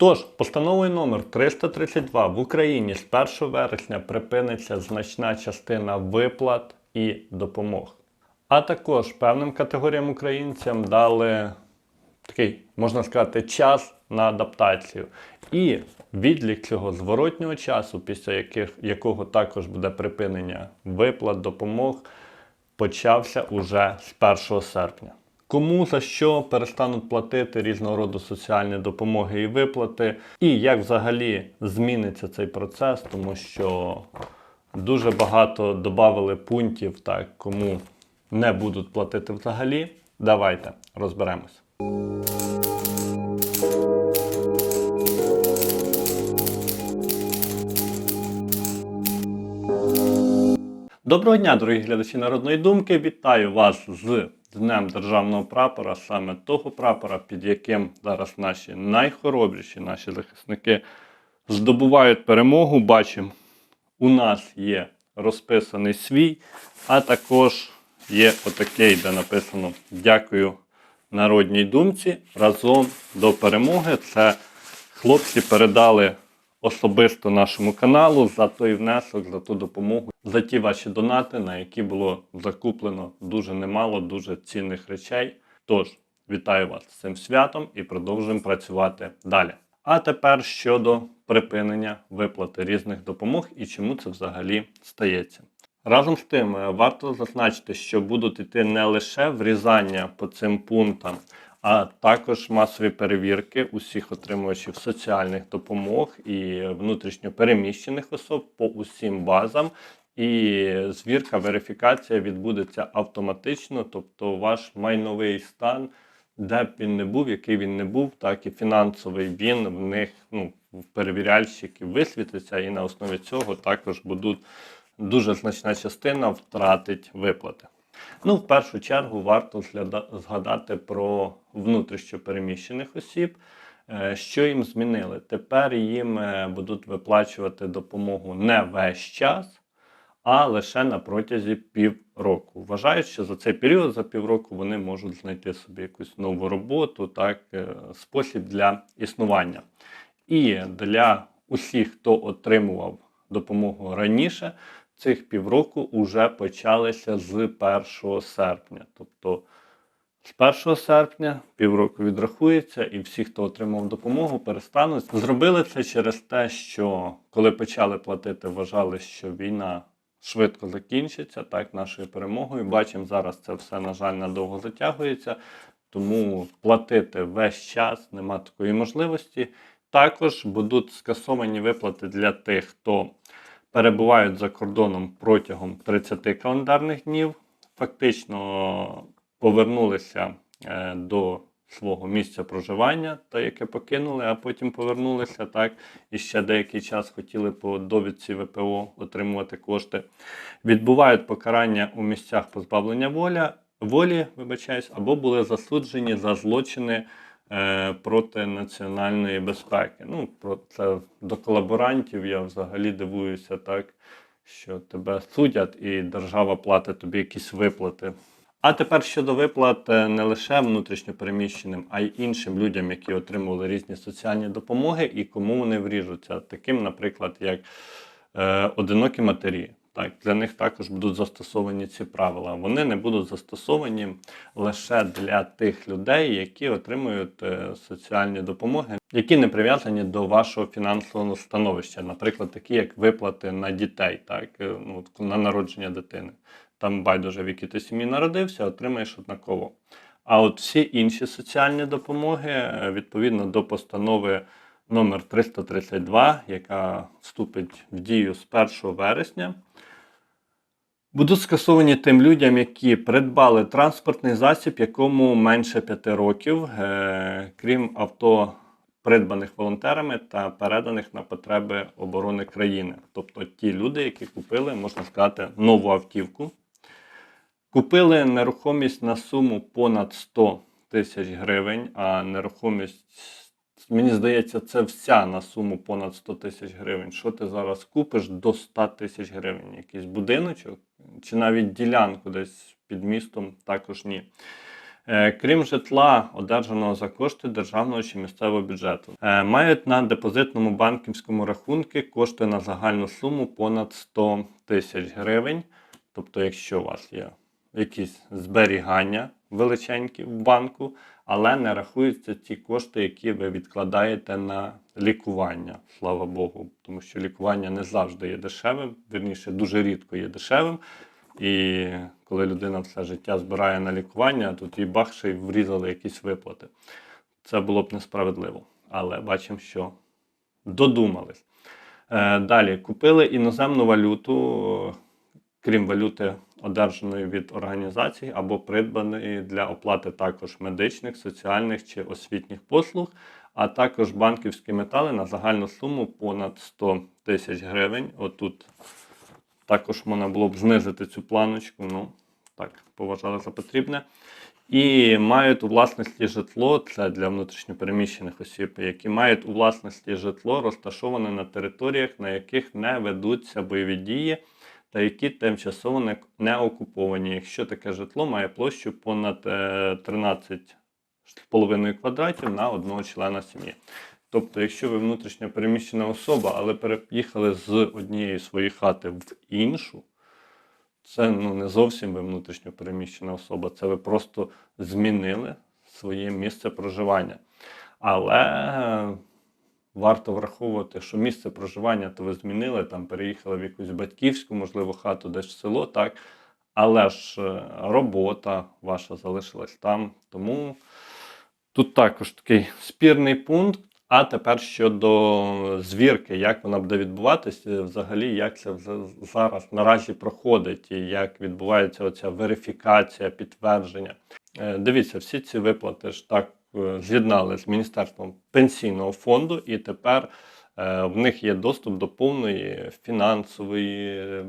Тож, постановою номер 332 в Україні з 1 вересня припиниться значна частина виплат і допомог. А також певним категоріям українцям дали такий, можна сказати, час на адаптацію. І відлік цього зворотнього часу, після яких, якого також буде припинення виплат, допомог, почався уже з 1 серпня. Кому за що перестануть платити різного роду соціальні допомоги і виплати, і як взагалі зміниться цей процес, тому що дуже багато додали пунктів, так, кому не будуть платити взагалі. Давайте розберемось. Доброго дня, дорогі глядачі народної думки. Вітаю вас з Днем Державного прапора, саме того прапора, під яким зараз наші найхоробріші наші захисники здобувають перемогу. Бачимо, у нас є розписаний свій, а також є отакий, де написано Дякую народній думці. Разом до перемоги. Це хлопці передали особисто нашому каналу за той внесок, за ту допомогу, за ті ваші донати, на які було закуплено дуже немало, дуже цінних речей. Тож, вітаю вас з цим святом і продовжуємо працювати далі. А тепер щодо припинення виплати різних допомог і чому це взагалі стається. Разом з тим, е, варто зазначити, що будуть йти не лише врізання по цим пунктам, а також масові перевірки усіх отримувачів соціальних допомог і внутрішньо переміщених особ по усім базам. І звірка, верифікація відбудеться автоматично, тобто ваш майновий стан, де б він не був, який він не був, так і фінансовий він в них ну, в перевіряльщиків висвітиться, і на основі цього також будуть дуже значна частина втратить виплати. Ну, в першу чергу варто згадати про внутрішньо переміщених осіб. Е, Що їм змінили? Тепер їм е, будуть виплачувати допомогу не весь час, а лише на протязі півроку. Вважають, що за цей період, за півроку, вони можуть знайти собі якусь нову роботу, так, е, спосіб для існування. І для усіх, хто отримував допомогу раніше, цих півроку вже почалися з 1 серпня. Тобто з 1 серпня півроку відрахується, і всі, хто отримав допомогу, перестануть. Зробили це через те, що коли почали платити, вважали, що війна швидко закінчиться, так, нашою перемогою. Бачимо, зараз це все, на жаль, надовго затягується. Тому платити весь час нема такої можливості. Також будуть скасовані виплати для тих, хто перебувають за кордоном протягом 30 календарних днів. Фактично повернулися е, до свого місця проживання, та яке покинули, а потім повернулися так. І ще деякий час хотіли по довідці ВПО отримувати кошти. Відбувають покарання у місцях позбавлення воля, волі, вибачаюсь, або були засуджені за злочини проти національної безпеки. Ну, про це до колаборантів я взагалі дивуюся так, що тебе судять і держава платить тобі якісь виплати. А тепер щодо виплат е, не лише внутрішньопереміщеним, а й іншим людям, які отримували різні соціальні допомоги, і кому вони вріжуться. Таким, наприклад, як е, одинокі матері. Так, для них також будуть застосовані ці правила. Вони не будуть застосовані лише для тих людей, які отримують е, соціальні допомоги, які не прив'язані до вашого фінансового становища, наприклад, такі як виплати на дітей, так е, ну, на народження дитини. Там байдуже, в якій ти сім'ї народився, отримаєш однаково. А от всі інші соціальні допомоги, е, відповідно до постанови номер 332, яка вступить в дію з 1 вересня, будуть скасовані тим людям, які придбали транспортний засіб, якому менше 5 років, е, крім авто, придбаних волонтерами та переданих на потреби оборони країни. Тобто ті люди, які купили, можна сказати, нову автівку. Купили нерухомість на суму понад 100 тисяч гривень, а нерухомість, мені здається, це вся на суму понад 100 тисяч гривень. Що ти зараз купиш до 100 тисяч гривень? Якийсь будиночок чи навіть ділянку десь під містом, також ні. Е, Крім житла, одержаного за кошти державного чи місцевого бюджету, Е, мають на депозитному банківському рахунку кошти на загальну суму понад 100 тисяч гривень. Тобто, якщо у вас є якісь зберігання величенькі в банку, але не рахуються ті кошти, які ви відкладаєте на лікування, слава Богу, тому що лікування не завжди є дешевим, вірніше, дуже рідко є дешевим. І коли людина все життя збирає на лікування, тут їй бах ще й врізали якісь виплати. Це було б несправедливо. Але бачимо, що додумались. Е, Далі купили іноземну валюту, крім валюти, одержаної від організацій або придбаної для оплати також медичних, соціальних чи освітніх послуг, а також банківські метали на загальну суму понад 100 тисяч гривень. Отут також можна було б знизити цю планочку, ну так, поважали за потрібне. І мають у власності житло, це для внутрішньопереміщених осіб, які мають у власності житло, розташоване на територіях, на яких не ведуться бойові дії, та які тимчасово не, окуповані, якщо таке житло має площу понад е, 13,5 квадратів на одного члена сім'ї. Тобто, якщо ви внутрішньо переміщена особа, але переїхали з однієї своєї хати в іншу, це ну, не зовсім ви внутрішньо переміщена особа, це ви просто змінили своє місце проживання. Але е, варто враховувати, що місце проживання то ви змінили, там переїхали в якусь батьківську, можливо, хату десь в село, так. Але ж е, робота ваша залишилась там. Тому тут також такий спірний пункт. А тепер щодо звірки, як вона буде відбуватися, взагалі, як це зараз наразі проходить, і як відбувається оця верифікація, підтвердження. Е, Дивіться, всі ці виплати ж так з'єднали з Міністерством пенсійного фонду, і тепер е, в них є доступ до повної фінансової, е,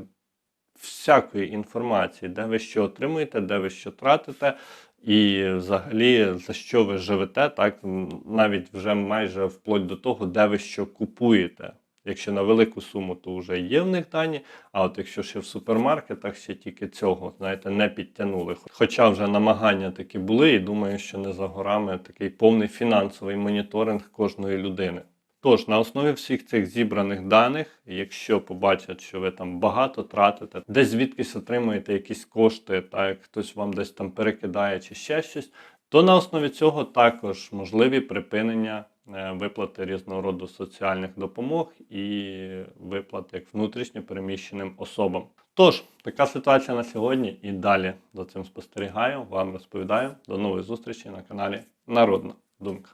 всякої інформації, де ви що отримуєте, де ви що тратите. І взагалі за що ви живете, так навіть вже майже вплоть до того, де ви що купуєте. Якщо на велику суму, то вже є в них дані. А от якщо ще в супермаркетах ще тільки цього, знаєте, не підтягнули. Хоча вже намагання такі були, і думаю, що не за горами такий повний фінансовий моніторинг кожної людини. Тож, на основі всіх цих зібраних даних, якщо побачать, що ви там багато тратите, десь звідкись отримуєте якісь кошти, так хтось вам десь там перекидає чи ще щось, то на основі цього також можливі припинення виплати різного роду соціальних допомог і виплат як внутрішньо переміщеним особам. Тож, така ситуація на сьогодні і далі за цим спостерігаю, вам розповідаю. До нової зустрічі на каналі Народна Думка.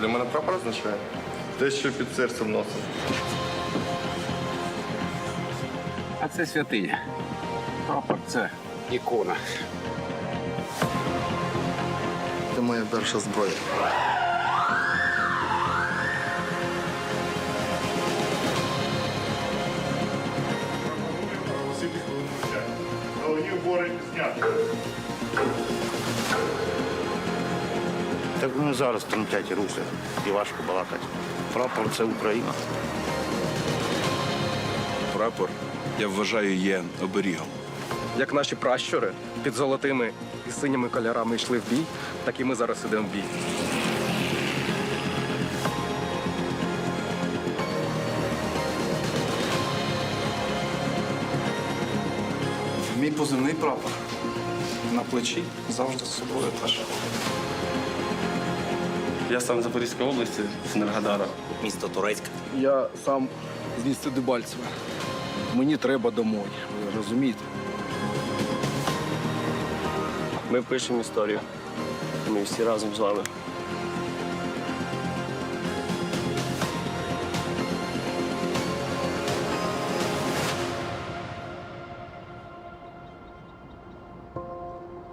Для мене прапор означає? Те, що під серцем носом. А це святиня. Прапор це ікона. Це моя перша зброя. Головні убори зняти. Так вони зараз тремтять руки і важко балакати. Прапор це Україна. Прапор, я вважаю, є оберігом. Як наші пращури під золотими і синіми кольорами йшли в бій, так і ми зараз ідемо в бій. Мій позивний прапор. На плечі завжди з собою теж. Я сам з Запорізької області, з Енергодара. Місто Турецьк. Я сам з міста Дебальцеве. Мені треба домой. Ви розумієте? Ми пишемо історію. Ми всі разом з вами.